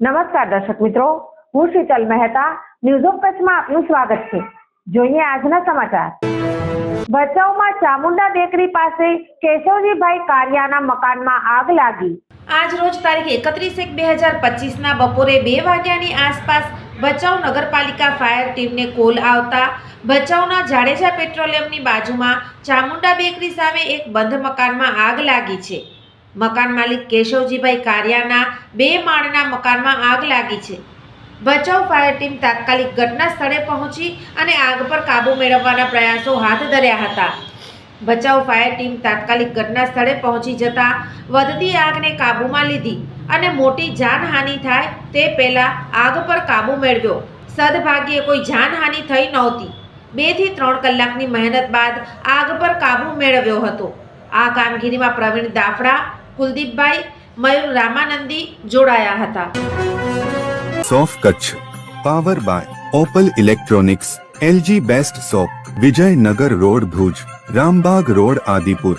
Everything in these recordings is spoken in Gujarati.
નમસ્કાર દર્શક મિત્રો, હું શીતલ મહેતા ન્યૂઝ ઓફ કચ્છમાં આપનું સ્વાગત છે. જોઈએ આજના સમાચાર. ભચાઉમાં ચામુંડા બેકરી પાસે કેશવજીભાઈ કારિયાના મકાનમાં આગ લાગી. આજ રોજ તારીખ એકત્રીસ એક બે હજાર પચીસના બપોરે બે વાગ્યાની આસપાસ ભચાઉ નગરપાલિકા ફાયર ટીમને કોલ આવતા ભચાઉના જાડેજા પેટ્રોલિયમની બાજુમાં ચામુંડા બેકરી સામે એક બંધ મકાનમાં આગ લાગી છે. મકાન માલિક કેશવજીભાઈ કારિયાના બે માળના મકાનમાં આગ લાગી છે. ભચાઉ ફાયર ટીમ તાત્કાલિક ઘટના સ્થળે પહોંચી અને આગ પર કાબૂ મેળવવાના પ્રયાસો હાથ ધર્યા હતા. ભચાઉ ફાયર ટીમ તાત્કાલિક ઘટના સ્થળે પહોંચી જતા વધતી આગને કાબૂમાં લીધી અને મોટી જાનહાનિ થાય તે પહેલાં આગ પર કાબૂ મેળવ્યો. સદભાગ્યે કોઈ જાનહાનિ થઈ નહોતી. બેથી ત્રણ કલાકની મહેનત બાદ આગ પર કાબૂ મેળવ્યો હતો. આ કામગીરીમાં પ્રવીણ દાફડા, કુલદીપભાઈ મયુર રામાનંદી જોડાયા હતા. સોફ Kutch power by Opal electronics LG best shop Vijaynagar road Bhuj Rambag road Adipur.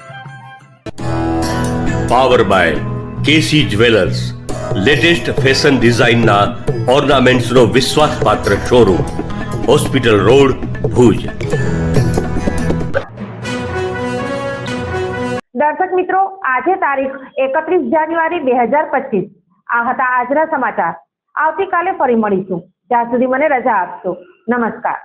Power by KC jewellers latest fashion ડિઝાઇનના ઓર્નામેન્ટ્સનો વિશ્વાસપાત્ર શોરૂમ હોસ્પિટલ રોડ ભુજ. દર્શક મિત્રો, આજે તારીખ એકત્રીસ જાન્યુઆરી બે હજાર પચીસ. આ હતા આજના સમાચાર. આવતીકાલે ફરી મળીશું. ત્યાં સુધી મને રજા આપશો. નમસ્કાર.